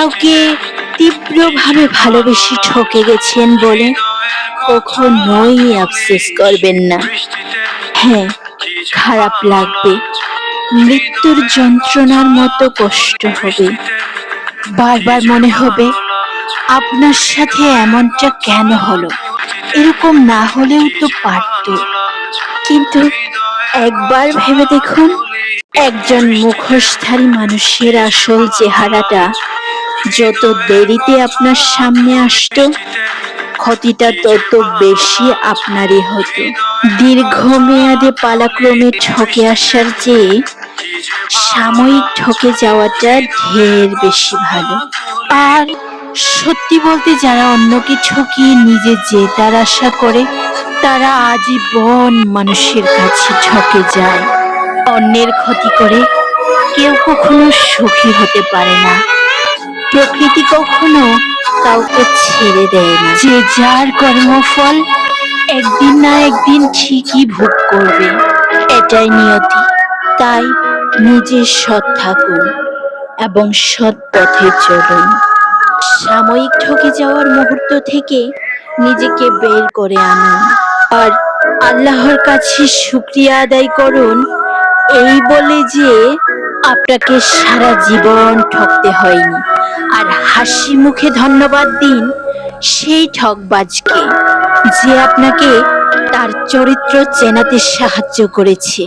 কাউকে তীব্রভাবে ভালোবেসে ঠকে গেছেন বলে কখনোই আফসোস করবেন না। হ্যাঁ খারাপ লাগবে। মৃত্যুর যন্ত্রণার মতো কষ্ট হবে। বারবার মনে হবে, আপনার সাথে এমনটা কেন হলো? এরকম না হলেও তো পারত। কিন্তু একবার ভেবে দেখুন, একজন মুখোশধারী মানুষের আসল চেহারাটা যত দেরিতে আপনার সামনে আসতো, ক্ষতিটা তত বেশি আপনারই হতো। দীর্ঘমেয়াদে পালাক্রমে ঠকে আসার চেয়ে সাময়িক ঠকে যাওয়াটা ঢের বেশি ভালো। আর সত্যি বলতে যারা অন্যকে ঠকিয়ে নিজে জেতার আশা করে, তারা আজীবন মানুষের কাছে ঠকে যায়। অন্যের ক্ষতি করে কেউ কখনো সুখী হতে পারে না। প্রকৃতি কখনো কাউকে ছেড়ে দেয় না। যে যার কর্মফল একদিন না একদিন ঠিকই ভোগ করবে। এটাই নিয়তি। তাই নিজের সৎ থাকুন এবং সৎ পথে চলুন। সাময়িক ঠকে যাওয়ার মুহূর্ত থেকে নিজেকে বের করে আনুন। আর আল্লাহর কাছে শুক্রিয়া আদায় করুন। এই বলে যে আপনাকে সারা জীবন ঠকতে হয়নি। আর হাসি মুখে ধন্যবাদ দিন সেই ঠকবাজকে যে আপনাকে তার চরিত্র চেনাতে সাহায্য করেছে।